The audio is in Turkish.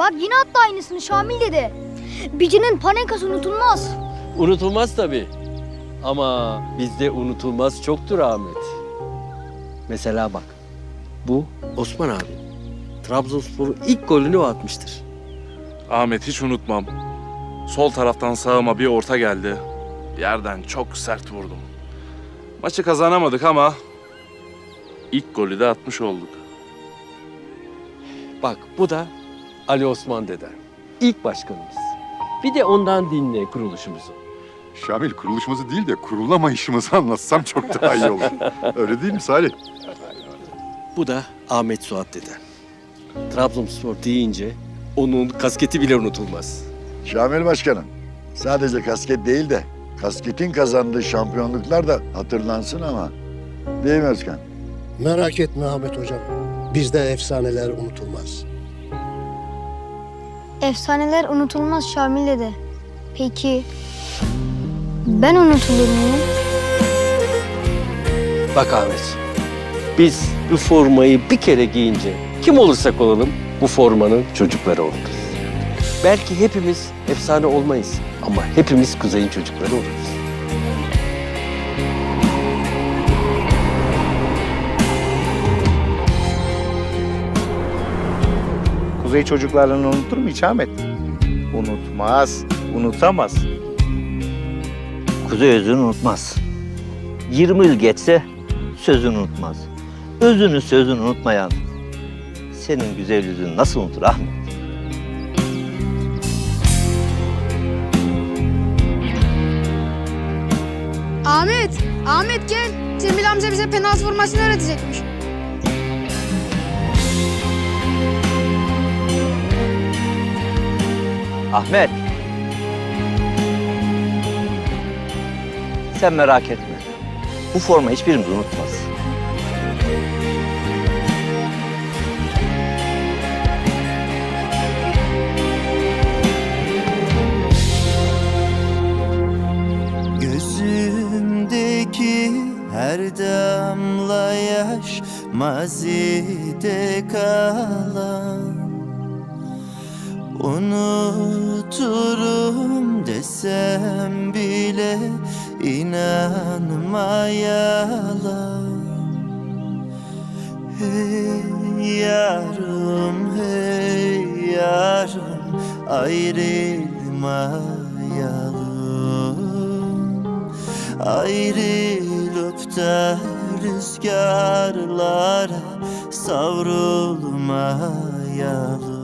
Bak yine attı aynısını Şamil dedi. Bicinin panenkası unutulmaz. Unutulmaz tabii. Ama bizde unutulmaz çoktur Ahmet. Mesela bak. Bu Osman abi. Trabzonspor'un ilk golünü o atmıştır. Ahmet hiç unutmam. Sol taraftan sağıma bir orta geldi. Yerden çok sert vurdum. Maçı kazanamadık ama ilk golü de atmış olduk. Bak bu da Ali Osman deden. İlk başkanımız. Bir de ondan dinle kuruluşumuzu. Şamil kuruluşumuzu değil de kurulamayışımızı anlatsam çok daha iyi olur. Öyle değil mi Salih? Bu da Ahmet Suat deden. Trabzonspor deyince onun kasketi bile unutulmaz. Şamil Başkanım, sadece kasket değil de kasketin kazandığı şampiyonluklar da hatırlansın ama. Değil mi Özkan? Merak etme Ahmet Hocam. Bizde efsaneler unutulmaz. Efsaneler unutulmaz Şamil dedi. Peki ben unutulur muyum? Bak Ahmet, biz bu formayı bir kere giyince kim olursak olalım bu formanın çocukları oluruz. Belki hepimiz efsane olmayız ama hepimiz kuzeyin çocukları oluruz. Kuzey çocuklarını unutur mu hiç Ahmet? Unutmaz, unutamaz. Kuzey özünü unutmaz. 20 yıl geçse sözünü unutmaz. Özünü sözünü unutmayan senin güzel yüzünü nasıl unutur Ahmet? Ahmet, Ahmet gel. Cemil amca bize penaltı vurmasını öğretecekmiş. Ahmet. Sen merak etme. Bu forma hiçbirimiz unutmaz. Gözümdeki her damla yaş mazide kalan Unuturum desem bile inanma yalan Hey yarım hey yarım ayrılmayalım Ayrılıp da rüzgarlara savrulmayalım